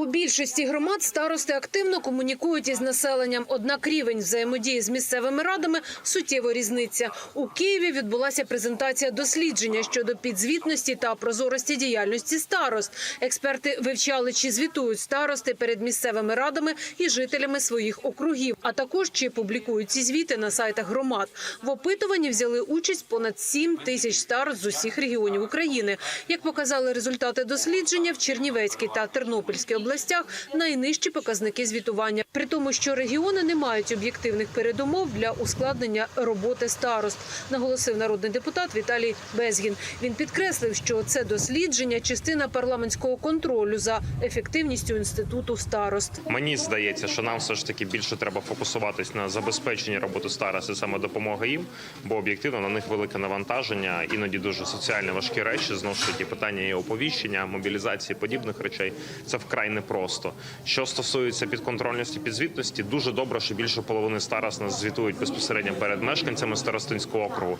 У більшості громад старости активно комунікують із населенням. Однак рівень взаємодії з місцевими радами суттєво різниця. У Києві відбулася презентація дослідження щодо підзвітності та прозорості діяльності старост. Експерти вивчали, чи звітують старости перед місцевими радами і жителями своїх округів, а також чи публікують ці звіти на сайтах громад. В опитуванні взяли участь понад 7 тисяч старост з усіх регіонів України. Як показали результати дослідження, в Чернівецькій та Тернопільській областях найнижчі показники звітування. При тому, що регіони не мають об'єктивних передумов для ускладнення роботи старост, наголосив народний депутат Віталій Безгін. Він підкреслив, що це дослідження частина парламентського контролю за ефективністю інституту старост. Мені здається, що нам все ж таки більше треба фокусуватись на забезпеченні роботи старост і саме допомога їм, бо об'єктивно на них велике навантаження, іноді дуже соціально важкі речі. Знову ж таки, питання є оповіщення, мобілізації подібних речей. Це вкрай непросто. Що стосується підконтрольності, підзвітності, дуже добре, що більше половини старост нас звітують безпосередньо перед мешканцями старостинського округу.